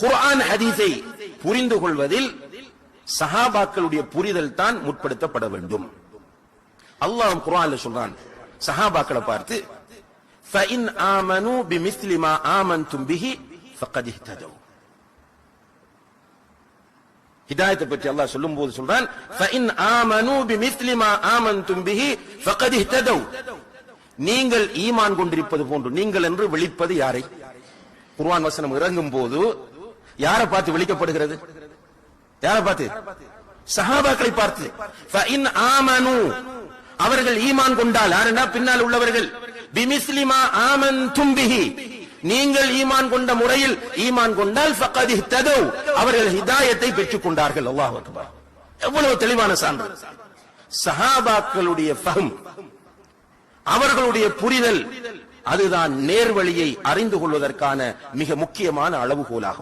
குர்ஆன் ஹதீஸை புரிந்து கொள்வதில் சஹாபாக்களுடைய புரிதல் தான் முற்படுத்தப்பட வேண்டும். அல்லாஹ் குர்ஆன்ல சொல்றான் சஹாபாக்களை பார்த்து ஃபஇன் ஆமனு பிமிஸ்லி மா ஆமன்தும் பிஹி ஃபகத் இஹ்ததௌ ஹிதாயத்தை பற்றி அல்லாஹ் சொல்லும்போது சொல்றான் ஃபஇன் ஆமனு பிமிஸ்லி மா ஆமன்தும் பிஹி ஃபகத் இஹ்ததௌ நீங்கள் ஈமான் கொண்டிருப்பது போன்று நீங்கள் என்று விழிப்பது யாரை? குர்ஆன் வசனம் இறங்கும் போது யாரை பார்த்து விழிக்கப்படுகிறது? யாரை பார்த்து? சஹாபாக்களை பார்த்து. ஆமனு. அவர்கள் ஈமான் கொண்டால் யாருன்னா? பின்னால் உள்ளவர்கள். பிமிஸ்லிமா ஆமன் தும்பிஹி நீங்கள் ஈமான் கொண்ட முறையில் ஈமான் கொண்டால் ஃபகதி ததவ் அவர்கள் ஹிதாயத்தை பெற்றுக் கொண்டார்கள். அல்லாஹ் எவ்வளவு தெளிவான சான்று. சஹாபாக்களுடைய ஃபஹம் அவர்களுடைய புரிதல் அதுதான் நேர்வழியை அறிந்து கொள்வதற்கான மிக முக்கியமான அளவுகோலாகும்.